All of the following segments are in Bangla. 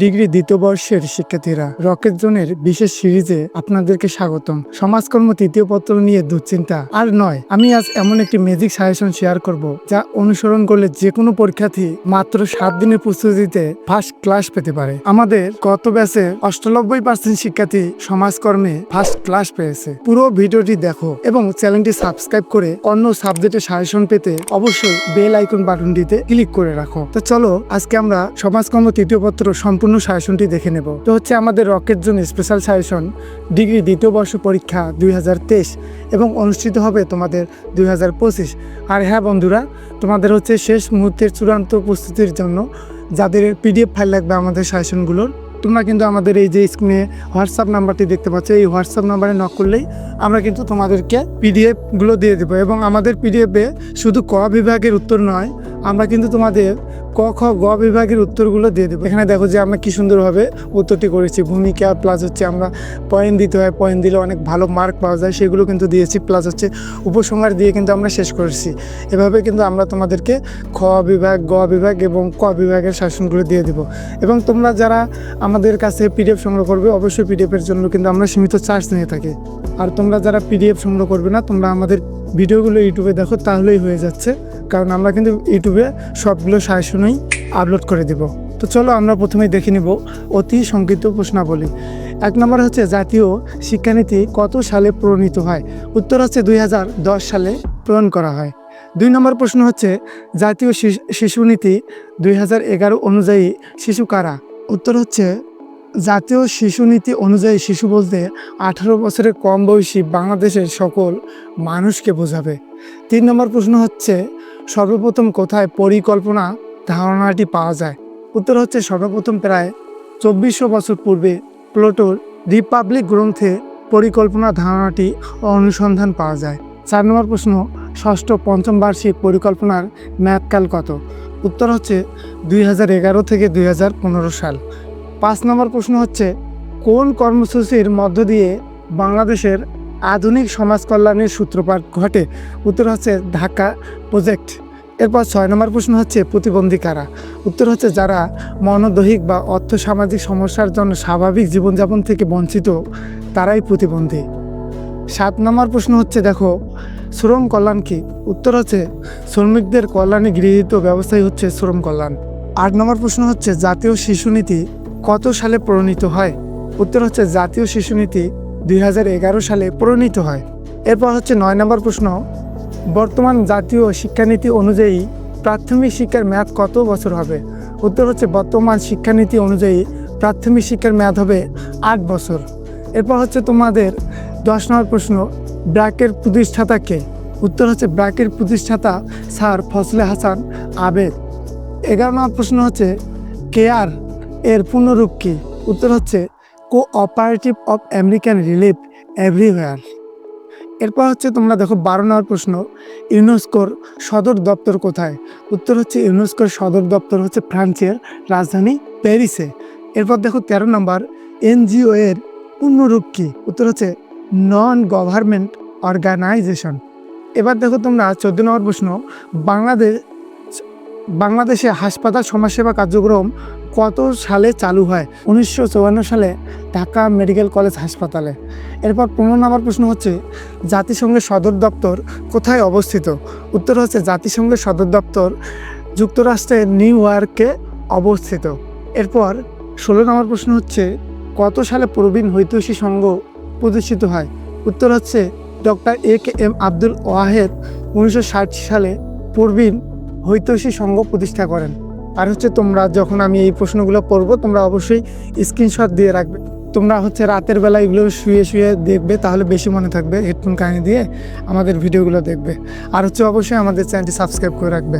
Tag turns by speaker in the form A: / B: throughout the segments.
A: ডিগ্রি দ্বিতীয় বর্ষের শিক্ষার্থীরা রকেট জোনের বিশেষ সিরিজে আপনাদেরকে স্বাগতম। সমাজকর্ম তৃতীয় পত্র নিয়ে দুশ্চিন্তা। আর নয়, আমি আজ এমন একটি ম্যাজিক সাজেশন শেয়ার করব, যা অনুসরণ করলে যে কোনো পরীক্ষার্থী মাত্র সাত দিনের প্রস্তুতিতে ফার্স্ট ক্লাস পেতে পারে। আমাদের গত ব্যাচে অষ্টানব্বই পার্সেন্ট শিক্ষার্থী সমাজকর্মে ফার্স্ট ক্লাস পেয়েছে। পুরো ভিডিওটি দেখো এবং চ্যানেলটি সাবস্ক্রাইব করে অন্য সাবজেক্টের সাজেশন পেতে অবশ্যই বেল আইকন বাটনটিতে ক্লিক করে রাখো। তো চলো, আজকে আমরা সমাজকর্ম তৃতীয় পত্র সম্পূর্ণ সাজেশনটি দেখে নেব। তো হচ্ছে আমাদের রকেট জন্য স্পেশাল সাজেশন ডিগ্রি দ্বিতীয় বর্ষ পরীক্ষা দুই হাজার তেইশ এবং অনুষ্ঠিত হবে তোমাদের দুই হাজার পঁচিশ। আর হ্যাঁ বন্ধুরা, তোমাদের হচ্ছে শেষ মুহূর্তের চূড়ান্ত প্রস্তুতির জন্য যাদের পিডিএফ ফাইল লাগবে আমাদের সাজেশনগুলোর তোমরা কিন্তু আমাদের এই যে স্ক্রিনে হোয়াটসঅ্যাপ নাম্বারটি দেখতে পাচ্ছ, এই হোয়াটসঅ্যাপ নাম্বারে নক করলেই আমরা কিন্তু তোমাদেরকে পিডিএফগুলো দিয়ে দেবো। এবং আমাদের পিডিএফে শুধু ক বিভাগের উত্তর নয় আমরা কিন্তু তোমাদের ক খ গ বিভাগের উত্তরগুলো দিয়ে দেবো। এখানে দেখো যে আমরা কি সুন্দরভাবে উত্তরটি করেছি। ভূমিকা প্লাস হচ্ছে আমরা পয়েন্ট দিতে হয়। পয়েন্ট দিলে অনেক ভালো মার্ক পাওয়া যায়। সেগুলো কিন্তু দিয়েছি প্লাস হচ্ছে উপসংহার দিয়ে কিন্তু আমরা শেষ করেছি। এভাবে কিন্তু আমরা তোমাদেরকে খ বিভাগ, গ বিভাগ এবং ক বিভাগের শাসনগুলো দিয়ে দেবো। এবং তোমরা যারা আমাদের কাছে পিডিএফ সংগ্রহ করবে, অবশ্যই পিডিএফের জন্য কিন্তু আমরা সীমিত চার্জ নিয়ে থাকি। আর তোমরা যারা পিডিএফ সংগ্রহ করবে না, তোমরা আমাদের ভিডিওগুলো ইউটিউবে দেখো, তাহলেই হয়ে যাচ্ছে। কারণ আমরা কিন্তু ইউটিউবে সবগুলো সাজেশনই আপলোড করে দেব। তো চলো আমরা প্রথমেই দেখে নিব অতি সংক্ষিপ্ত প্রশ্নাবলী। এক নম্বর হচ্ছে, জাতীয় শিক্ষানীতি কত সালে প্রণীত হয়? উত্তর হচ্ছে দুই হাজার দশ সালে প্রণয়ন করা হয়। দুই নম্বর প্রশ্ন হচ্ছে, জাতীয় শিশু- শিশুনীতি দুই অনুযায়ী শিশু কারা? উত্তর হচ্ছে, জাতীয় শিশু নীতি অনুযায়ী শিশু বলতে আঠারো বছরের কম বয়সী বাংলাদেশের সকল মানুষকে বোঝাবে। তিন নম্বর প্রশ্ন হচ্ছে সর্বপ্রথম কোথায় পরিকল্পনা ধারণাটি পাওয়া যায়? উত্তর হচ্ছে সর্বপ্রথম প্রায় চব্বিশশো বছর পূর্বে প্লোটোর রিপাবলিক গ্রন্থে পরিকল্পনা ধারণাটি অনুসন্ধান পাওয়া যায়। চার নম্বর প্রশ্ন, ষষ্ঠ পঞ্চম বার্ষিক পরিকল্পনার মেয়াদকাল কত? উত্তর হচ্ছে দুই হাজার এগারো থেকে দুই হাজার পনেরো সাল। পাঁচ নম্বর প্রশ্ন হচ্ছে, কোন কর্মসূচির মধ্য দিয়ে বাংলাদেশের আধুনিক সমাজ কল্যাণের সূত্রপাত ঘটে? উত্তর হচ্ছে ঢাকা প্রজেক্ট। এরপর ছয় নম্বর প্রশ্ন হচ্ছে, প্রতিবন্ধী কারা? উত্তর হচ্ছে, যারা মনোদৈহিক বা অর্থ সামাজিক সমস্যার জন্য স্বাভাবিক জীবনযাপন থেকে বঞ্চিত, তারাই প্রতিবন্ধী। সাত নম্বর প্রশ্ন হচ্ছে, দেখো, শ্রম কল্যাণ কি? উত্তর হচ্ছে, শ্রমিকদের কল্যাণে গৃহীত ব্যবস্থাই হচ্ছে শ্রম কল্যাণ। আট নম্বর প্রশ্ন হচ্ছে, জাতীয় শিশু নীতি কত সালে প্রণীত হয়? উত্তর হচ্ছে, জাতীয় শিশু নীতি দুই হাজার এগারো সালে প্রণীত হয়। এরপর হচ্ছে নয় নম্বর প্রশ্ন বর্তমান জাতীয় শিক্ষানীতি অনুযায়ী প্রাথমিক শিক্ষার মেয়াদ কত বছর হবে? উত্তর হচ্ছে বর্তমান শিক্ষানীতি অনুযায়ী প্রাথমিক শিক্ষার মেয়াদ হবে আট বছর। এরপর হচ্ছে তোমাদের দশ নম্বর প্রশ্ন, ব্র্যাকের প্রতিষ্ঠাতা কে? উত্তর হচ্ছে ব্র্যাকের প্রতিষ্ঠাতা স্যার ফসলে হাসান আবেদ। এগারো নম্বর প্রশ্ন হচ্ছে, কেয়ার এর পূর্ণরূপ কী? উত্তর হচ্ছে, cooperative of American relief everywhere এরপর হচ্ছে তোমরা দেখো বারো নম্বর প্রশ্ন, ইউনেস্কোর সদর দপ্তর কোথায়? উত্তর হচ্ছে ইউনেস্কোর সদর দপ্তর হচ্ছে ফ্রান্সের রাজধানী প্যারিসে। এরপর দেখো তেরো নম্বর এনজিও এর পূর্ণরূপ কি? উত্তর হচ্ছে নন গভর্নমেন্ট অর্গানাইজেশন এবার দেখো তোমরা চোদ্দ নম্বর প্রশ্ন, বাংলাদেশ, বাংলাদেশে হাসপাতাল সমাজসেবা কার্যক্রম কত সালে চালু হয়? উনিশশো চুয়ান্ন সালে ঢাকা মেডিকেল কলেজ হাসপাতালে। এরপর পনেরো নম্বর প্রশ্ন হচ্ছে, জাতিসংঘের সদর দপ্তর কোথায় অবস্থিত? উত্তর হচ্ছে, জাতিসংঘের সদর দপ্তর যুক্তরাষ্ট্রের নিউ ইয়র্কে অবস্থিত। এরপর ষোলো নম্বর প্রশ্ন হচ্ছে, কত সালে প্রবীণ হৈতৈষী সংঘ প্রতিষ্ঠিত হয়? উত্তর হচ্ছে, doctor A K M Abdul Wahed উনিশশো ষাট সালে প্রবীণ হৈতৈষী সংঘ প্রতিষ্ঠা করেন। আর হচ্ছে তোমরা যখন আমি এই প্রশ্নগুলো পড়ব, তোমরা অবশ্যই স্ক্রিনশট দিয়ে রাখবে। তোমরা হচ্ছে রাতের বেলা এগুলো শুয়ে শুয়ে দেখবে, তাহলে বেশি মনে থাকবে হেডফোন কানে দিয়ে আমাদের ভিডিওগুলো দেখবে। আর হচ্ছে অবশ্যই আমাদের চ্যানেলটি সাবস্ক্রাইব করে রাখবে।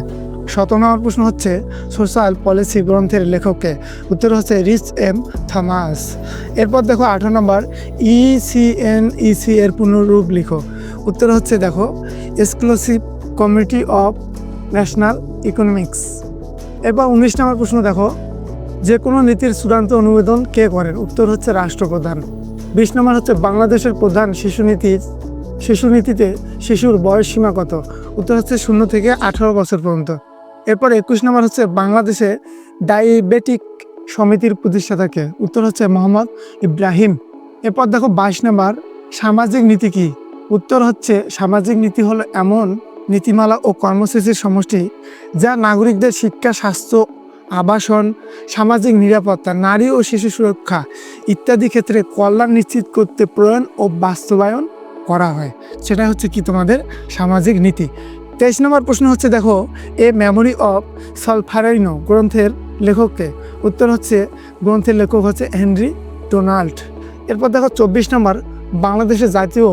A: শত নম্বর প্রশ্ন হচ্ছে সোশ্যাল পলিসি গ্রন্থের লেখককে। উত্তর হচ্ছে রিচ এম থমাস। এরপর দেখো আঠারো নম্বর E ইসিএন ইসি এর পুনরূপ লিখো। উত্তর হচ্ছে দেখো exclusive committee of national economics এরপর উনিশ নম্বর প্রশ্ন দেখো। যে কোনো নীতির চূড়ান্ত অনুমোদন কে করেন? উত্তর হচ্ছে রাষ্ট্রপ্রধান। বিশ নম্বর হচ্ছে বাংলাদেশের প্রধান শিশু নীতির শিশু নীতিতে শিশুর বয়স সীমা কত? উত্তর হচ্ছে শূন্য থেকে আঠারো বছর পর্যন্ত। এরপর একুশ নম্বর হচ্ছে বাংলাদেশে ডায়াবেটিক সমিতির প্রতিষ্ঠাতাকে উত্তর হচ্ছে মোহাম্মদ ইব্রাহিম। এরপর দেখো বাইশ নাম্বার, সামাজিক নীতি কি? উত্তর হচ্ছে সামাজিক নীতি হলো এমন নীতিমালা ও কর্মসূচির সমষ্টি, যা নাগরিকদের শিক্ষা, স্বাস্থ্য, আবাসন, সামাজিক নিরাপত্তা, নারী ও শিশু সুরক্ষা ইত্যাদি ক্ষেত্রে কল্যাণ নিশ্চিত করতে প্রয়োগ ও বাস্তবায়ন করা হয়। সেটা হচ্ছে কি তোমাদের সামাজিক নীতি। তেইশ নম্বর প্রশ্ন হচ্ছে, দেখো, এ মেমোরি অফ সলফারাইনো গ্রন্থের লেখককে। উত্তর হচ্ছে, গ্রন্থের লেখক হচ্ছে হেনরি ডোনাল্ড। এরপর দেখো, চব্বিশ নম্বর, বাংলাদেশের জাতীয়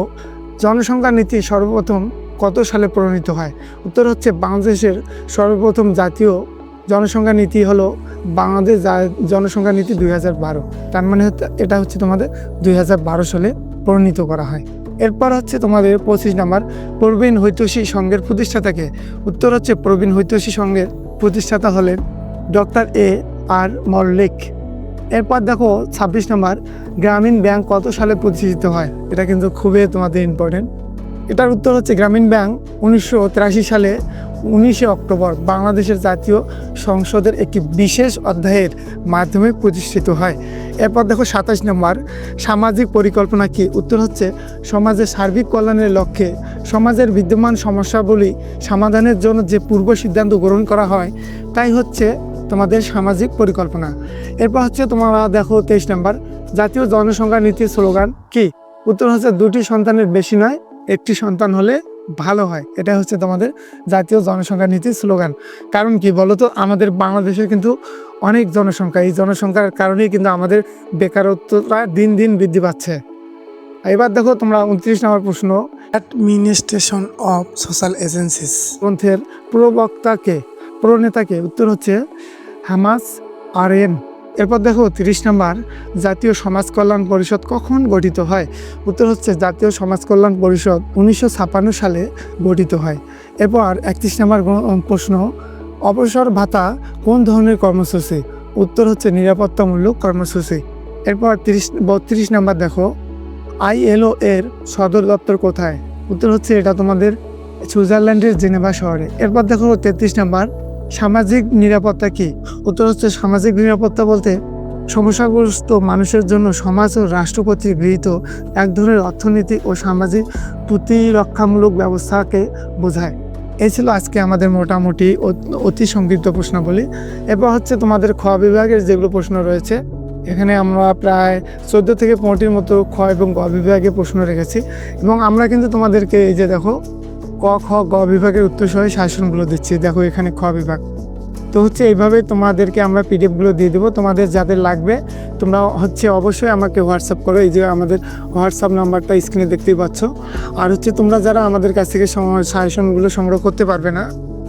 A: জনসংখ্যা নীতি সর্বপ্রথম কত সালে প্রণীত হয়? উত্তর হচ্ছে বাংলাদেশের সর্বপ্রথম জাতীয় জনসংখ্যা নীতি হলো বাংলাদেশ জনসংখ্যা নীতি দুই হাজার বারো। তার মানে এটা হচ্ছে তোমাদের দুই হাজার বারো সালে প্রণীত করা হয়। এরপর হচ্ছে তোমাদের পঁচিশ নাম্বার, প্রবীণ হৈতোষী সংঘের প্রতিষ্ঠাতাকে। উত্তর হচ্ছে প্রবীণ হৈতোষী সংঘের প্রতিষ্ঠাতা হলেন ডক্টর এ আর মল্লিক। এরপর দেখো ছাব্বিশ নম্বর, গ্রামীণ ব্যাংক কত সালে প্রতিষ্ঠিত হয়? এটা কিন্তু খুবই তোমাদের ইম্পর্টেন্ট এটার উত্তর হচ্ছে গ্রামীণ ব্যাংক উনিশশো তিরাশি সালে উনিশে অক্টোবর বাংলাদেশের জাতীয় সংসদের একটি বিশেষ অধ্যায়ের মাধ্যমে প্রতিষ্ঠিত হয়। এরপর দেখো সাতাশ নম্বর, সামাজিক পরিকল্পনা কি? উত্তর হচ্ছে সমাজের সার্বিক কল্যাণের লক্ষ্যে সমাজের বিদ্যমান সমস্যাগুলি সমাধানের জন্য যে পূর্ব সিদ্ধান্ত গ্রহণ করা হয়, তাই হচ্ছে তোমাদের সামাজিক পরিকল্পনা। এরপর হচ্ছে তোমরা দেখো তেইশ নম্বর, জাতীয় জনসংখ্যা নীতির স্লোগান কি? উত্তর হচ্ছে দুটি সন্তানের বেশি নয় একটি সন্তান হলে ভালো হয়। এটা হচ্ছে তোমাদের জাতীয় জনসংখ্যা নীতির স্লোগান। কারণ কি বলতো? আমাদের বাংলাদেশে কিন্তু অনেক জনসংখ্যা। এই জনসংখ্যার কারণেই কিন্তু আমাদের বেকারত্বটা দিন দিন বৃদ্ধি পাচ্ছে। এবার দেখো তোমরা উনত্রিশ নম্বর প্রশ্ন। অ্যাডমিনিস্ট্রেশন অফ সোশ্যাল এজেন্সিস গ্রন্থের প্রবক্তাকে প্রণেতাকে উত্তর হচ্ছে হামাস আর এন এরপর দেখো তিরিশ নম্বর, জাতীয় সমাজ কল্যাণ পরিষদ কখন গঠিত হয়? উত্তর হচ্ছে জাতীয় সমাজ কল্যাণ পরিষদ উনিশশো সালে গঠিত হয়। এরপর একত্রিশ নম্বর প্রশ্ন, অবসর ভাতা কোন ধরনের কর্মসূচি? উত্তর হচ্ছে নিরাপত্তামূলক কর্মসূচি। এরপর তিরিশ, বত্রিশ নম্বর দেখো, আইএলও এর সদর দপ্তর কোথায়? উত্তর হচ্ছে এটা তোমাদের সুইজারল্যান্ডের জেনেভা শহরে। এরপর দেখো তেত্রিশ নম্বর সামাজিক নিরাপত্তা কি? উত্তর হচ্ছে সামাজিক নিরাপত্তা বলতে সমস্যাগ্রস্ত মানুষের জন্য সমাজ ও রাষ্ট্র কর্তৃক গৃহীত এক ধরনের অর্থনীতি ও সামাজিক প্রতিরক্ষামূলক ব্যবস্থাকে বোঝায়। এই ছিল আজকে আমাদের মোটামুটি অতি সংক্ষিপ্ত প্রশ্নাবলী। এরপর হচ্ছে তোমাদের খ বিভাগের যেগুলো প্রশ্ন রয়েছে, এখানে আমরা প্রায় চোদ্দ থেকে পনেরোটির মতো খ এবং গ বিভাগে প্রশ্ন রেখেছি। এবং আমরা কিন্তু তোমাদেরকে এই যে দেখো ক, খ, গ বিভাগের উত্তর সহ শাসনগুলো দিচ্ছি। দেখো এখানে খ বিভাগ। তো হচ্ছে এইভাবে তোমাদেরকে আমরা পিডিএফগুলো দিয়ে দেবো। তোমাদের যাদের লাগবে, তোমরা হচ্ছে অবশ্যই আমাকে হোয়াটসঅ্যাপ করো। এই যে আমাদের হোয়াটসঅ্যাপ নাম্বারটা স্ক্রিনে দেখতেই পাচ্ছ। আর হচ্ছে তোমরা যারা আমাদের কাছ থেকে সাজেশনগুলো সংগ্রহ করতে পারবে না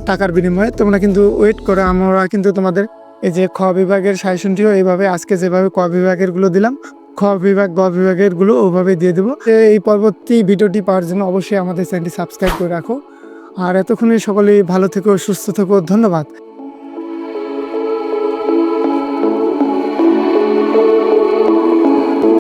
A: টাকার বিনিময়ে, তোমরা কিন্তু ওয়েট করো। আমরা কিন্তু তোমাদের এই যে খ বিভাগের সাজেশনটিও এইভাবে আজকে যেভাবে ক বিভাগেরগুলো দিলাম খ বিভাগ, গ বিভাগেরগুলো ওভাবে দিয়ে দেবো। এই পরবর্তী ভিডিওটি পাওয়ার জন্য অবশ্যই আমাদের চ্যানেলটি সাবস্ক্রাইব করে রাখো। আর এতক্ষণে সকলেই ভালো থেকো, সুস্থ থেকো, ধন্যবাদ।